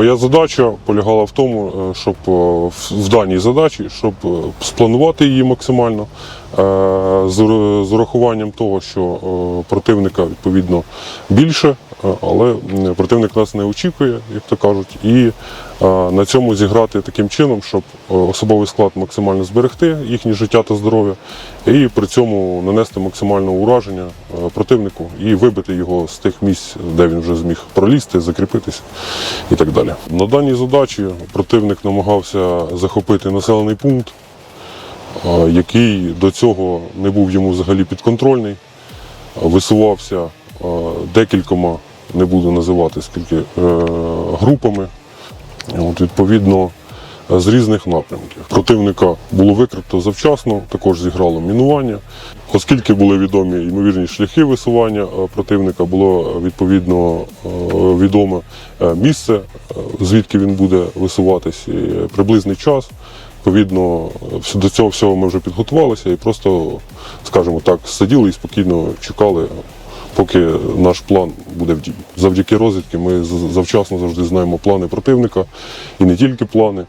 Моя задача полягала в тому, е, щоб е, в- даній задачі, щоб е, спланувати її максимально з урахуванням того, що е, противника відповідно більше, е, але противник нас не очікує, як то кажуть, і е, на цьому зіграти таким чином, щоб е, особовий склад максимально зберегти їхнє життя та здоров'я, і при цьому нанести максимальне ураження е, противнику і вибити його з тих місць, де він вже зміг пролізти, закріпитися і так далі. На даній задачі противник намагався захопити населений пункт, е, який до цього не був йому взагалі підконтрольний, е, висувався е, декількома, не буду називати скільки, е, групами. От, відповідно, з різних напрямків. Противника було викрито завчасно, також зіграло мінування. Оскільки були відомі ймовірні шляхи висування е, противника, було е, відповідно е, відоме е, місце, е, звідки він буде висуватись, приблизний час. Відповідно, до цього всього ми вже підготувалися і просто, скажімо так, сиділи і спокійно чекали, поки наш план буде в дії. Завдяки розвідки ми завчасно завжди знаємо плани противника і не тільки плани,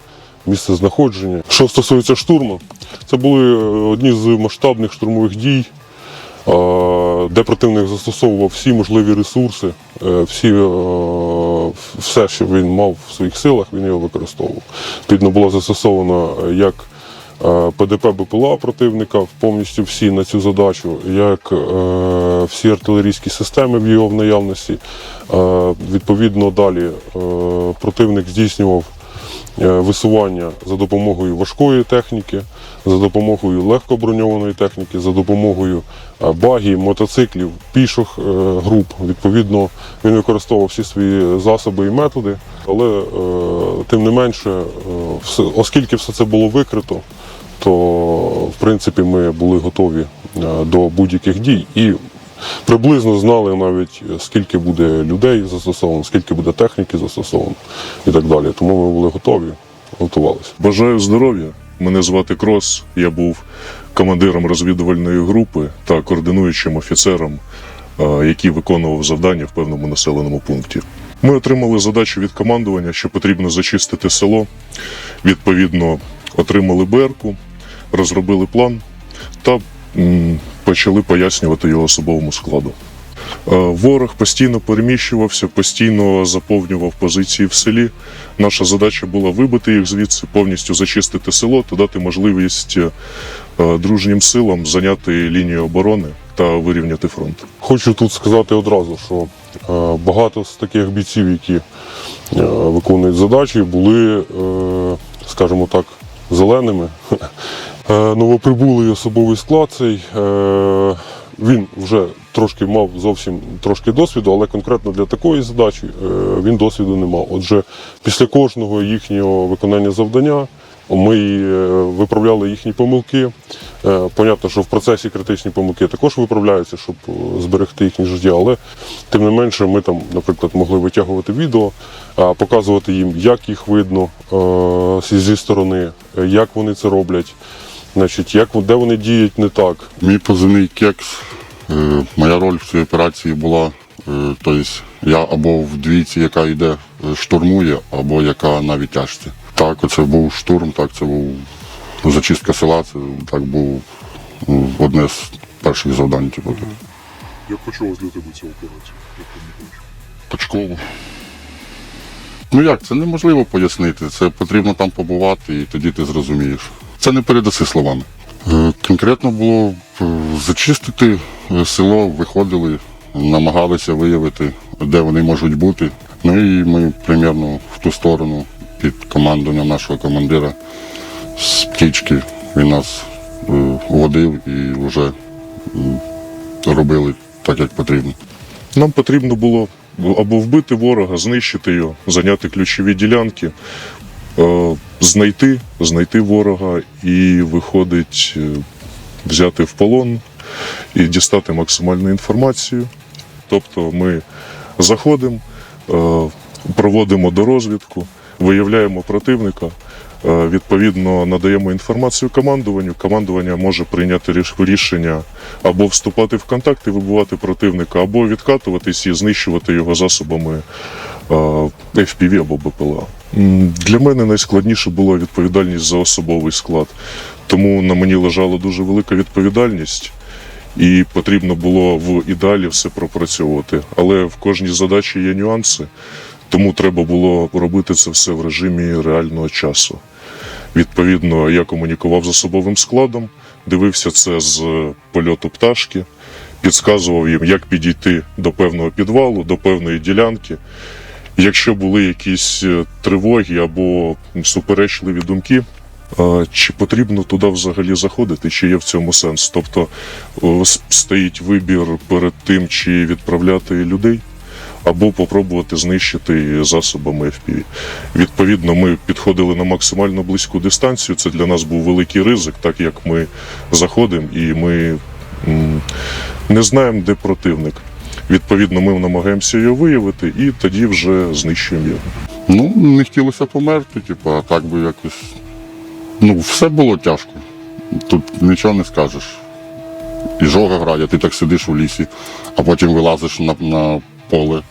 місце знаходження. Що стосується штурму, це були е, одні з масштабних штурмових дій, де противник застосовував всі можливі ресурси, е, всі, е, все, що він мав в своїх силах, він його використовував. Відповідно, було застосовано е, як е, ПДП БПЛА противника повністю всі на цю задачу, як е, всі артилерійські системи в його в наявності. Е, Відповідно, далі е, противник здійснював висування за допомогою важкої техніки, за допомогою легкоброньованої техніки, за допомогою е, багів, мотоциклів, піших е, груп. Відповідно, він використовував всі свої засоби і методи, але е, тим не менше, е, оскільки все це було викрито, то в принципі ми були готові е, до будь-яких дій і приблизно знали навіть е, скільки буде людей застосовано, скільки буде техніки застосовано і так далі. Тому ми були готові, готувалися. Бажаю здоров'я. Мене звати Крос. Я був командиром розвідувальної групи та координуючим офіцером, е, який виконував завдання в певному населеному пункті. Ми отримали задачу від командування, що потрібно зачистити село. Відповідно, отримали БРКу, розробили план та почали пояснювати його особовому складу. Е, Ворог постійно переміщувався, постійно заповнював позиції в селі. Наша задача була вибити їх звідси, повністю зачистити село та дати можливість е, дружнім силам зайняти лінію оборони та вирівняти фронт. Хочу тут сказати одразу, що е, багато з таких бійців, які виконують задачі, були, скажімо так, зеленими. Е, Новоприбулий особовий склад цей. е, Він вже трошки мав зовсім трошки досвіду, але конкретно для такої задачі е, він досвіду не мав. Отже, після кожного їхнього виконання завдання ми виправляли їхні помилки. Понятно, що в процесі критичні помилки також виправляються, щоб зберегти їхнє життя, але тим не менше ми там, наприклад, могли витягувати відео, показувати їм, як їх видно зі- сторони, як вони це роблять, значить, як, де вони діють не так. Мій позивний кекс. Е, Моя роль в цій операції була, е, тобто я або в двійці, яка йде, е, штурмує, або яка на відтяжці. Так, це був штурм, так, це був зачистка села, це так був одне з перших завдань. Типу, Як почалась для тебе ця операція? точково. Ну як, це неможливо пояснити. Це потрібно там побувати і тоді ти зрозумієш. Це не передаси словами. Е, Конкретно було е, зачистити е, село, виходили, намагалися виявити, де вони можуть бути. Ну і ми примерно в ту сторону під командуванням нашого командира з птічки він нас водив і вже робили так, як потрібно. Нам потрібно було або вбити ворога, знищити його, зайняти ключові ділянки, знайти, знайти ворога і виходить, е, взяти в полон і дістати максимальну інформацію. Тобто ми заходимо, е, проводимо дорозвідку, виявляємо противника. е, Відповідно, надаємо інформацію командуванню. Командування може прийняти ріш- рішення або вступати в контакт і вибивати противника, або відкатуватись і знищувати його засобами е, FPV або БПЛА. Для мене найскладніше була відповідальність за особовий склад, тому на мені лежала дуже велика відповідальність, і потрібно було в ідеалі все пропрацьовувати. Але в кожній задачі є нюанси, тому треба було робити це все в режимі реального часу. Відповідно, я комунікував з особовим складом, дивився це з польоту пташки, підказував їм, як підійти до певного підвалу, до певної ділянки. Якщо були якісь е, тривоги або суперечливі думки, чи потрібно туди взагалі заходити, чи є в цьому сенс? Тобто стоїть вибір перед тим, чи відправляти людей, або попробувати знищити засобами FPV. Відповідно, ми підходили на максимально близьку дистанцію. Це для нас був великий ризик, так як ми заходимо і ми не знаємо, де противник. Відповідно, ми намагаємося його виявити і тоді вже знищуємо його. Ну, не хотілося померти, типу, а так би якось. Ну, все було тяжко. Тут нічого не скажеш. І жога грає, ти так сидиш у лісі, а потім вилазиш на, на поле,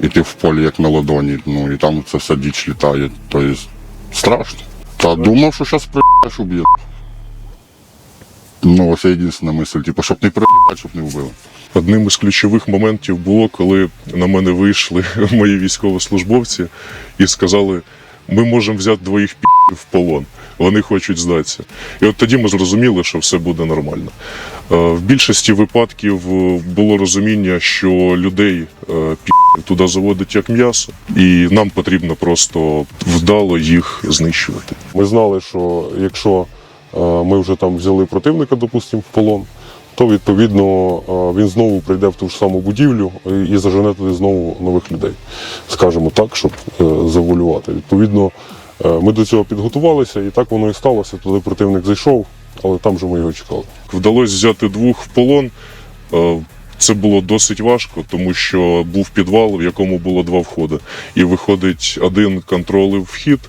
і ти в полі як на ладоні. Ну і там це все діч літає. Тобто страшно. Та думав, що зараз приїдеш уб'є. Ну, ось єдина мисль, типу, щоб не приїбати, щоб не вбили. Одним із ключових моментів було, коли на мене вийшли мої військовослужбовці і сказали: ми можемо взяти двоїх пів в полон. Вони хочуть здатися. І от тоді ми зрозуміли, що все буде нормально. Е, В більшості випадків е, було розуміння, що людей е, пі туди заводять як м'ясо, і нам потрібно просто вдало їх знищувати. Ми знали, що якщо ми вже там взяли противника, допустимо, в полон, то відповідно е, він знову прийде в ту ж саму будівлю і- зажене туди знову нових людей, скажімо так, щоб е. Відповідно, е, ми до цього підготувалися, і так воно і сталося. Туди противник зайшов, але там же ми його чекали. Вдалося взяти двох в полон. Це було досить важко, тому що був підвал, в якому було два входи. І виходить, один контролив вхід,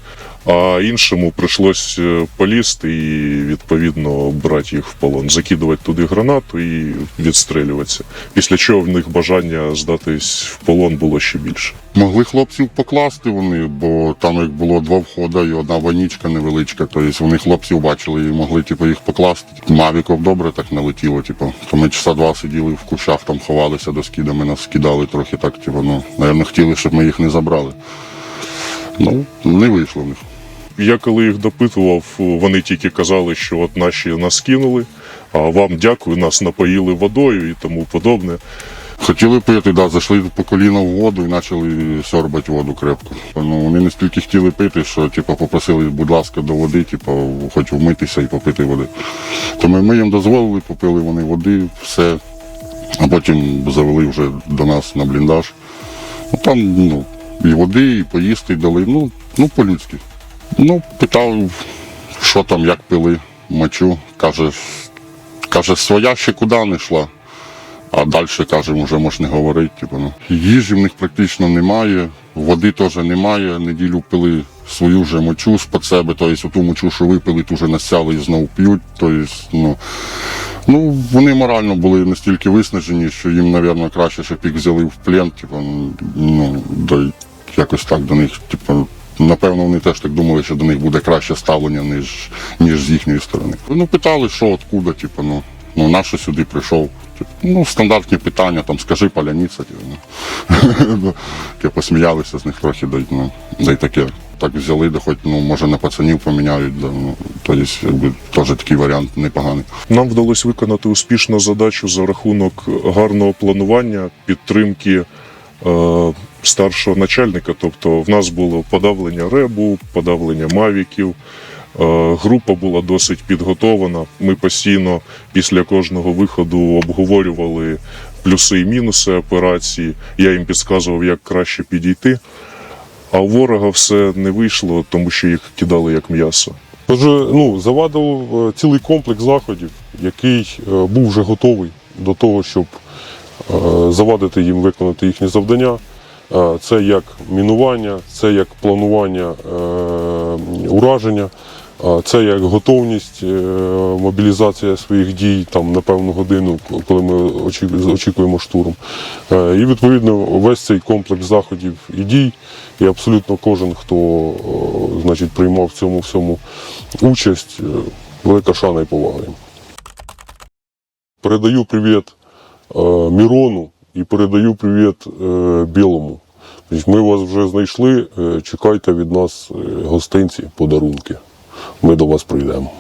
а іншому прийшлось е, полізти і відповідно брати їх в полон, закидувати туди гранату і відстрілюватися. Після чого в них бажання здатись в полон було ще більше. Могли хлопців покласти вони, бо там як було два входи і одна ванічка невеличка, тобто вони хлопців бачили і могли типу, їх покласти. Мавіков добре так налетіло. Типу. То ми часа два сиділи в кущах, там ховалися до скидами, нас скидали трохи так, типу, ну, напевно, хотіли, щоб ми їх не забрали. Ну, не вийшло в них. Я коли їх допитував, вони тільки казали, що от наші нас кинули, а вам дякую, нас напоїли водою і тому подобне. Хотіли пити, да, зайшли по коліна в воду і почали сьорбати воду крепко. Ну, вони настільки хотіли пити, що типу, попросили, будь ласка, до води, типу, хоч вмитися і попити води. То ми, ми їм дозволили, попили вони води, все. А потім завели вже до нас на бліндаж. Ну, там ну, і води, і поїсти дали. Ну, ну по-людськи. Ну, питав, що там, як пили, мочу. Каже, каже, своя ще куди не йшла. А далі, кажемо, вже можна говорити. Типу, ну. Їжі в них практично немає, води теж немає. Неділю пили свою вже мочу з-під себе, тобто ту мочу, що випили, ту вже насяли і знову п'ють. Тобто, ну, ну, вони морально були настільки виснажені, що їм, мабуть, краще, щоб їх взяли в плен. Типу, ну, да, якось так до них. Типу, Напевно, вони теж так думали, що до них буде краще ставлення, ніж, ніж з їхньої сторони. Ну, питали, що откуда, типу, ну, ну на що сюди прийшов. Типу, ну, стандартні питання, там, скажи паляниця, типу, ну. Типу, посміялися з них трохи, да, ну, да й таке. Так взяли, да хоч, ну, може, на пацанів поміняють, да, ну, тобто, якби, теж такий варіант непоганий. Нам вдалося виконати успішну задачу за рахунок гарного планування, підтримки е, старшого начальника. Тобто в нас було подавлення ребу, подавлення мавіків. Е, група була досить підготована. Ми постійно після кожного виходу обговорювали плюси і мінуси операції. Я їм підказував, як краще підійти. А у ворога все не вийшло, тому що їх кидали як м'ясо. Отже, ну, завадив е, цілий комплекс заходів, який е, був вже готовий до того, щоб завадити їм виконати їхні завдання. Е, Це як мінування, це як планування е, ураження. Це як готовність, е, мобілізація своїх дій там на певну годину, коли ми очікуємо штурм. Е, І відповідно весь цей комплекс заходів і дій, і абсолютно кожен, хто е, значить, приймав в цьому всьому участь, е, велика шана і повага. Передаю привіт е, Мірону і передаю привіт е, Білому. Ми вас вже знайшли. е, Чекайте від нас е, гостинці, подарунки. Ми до вас прийдемо.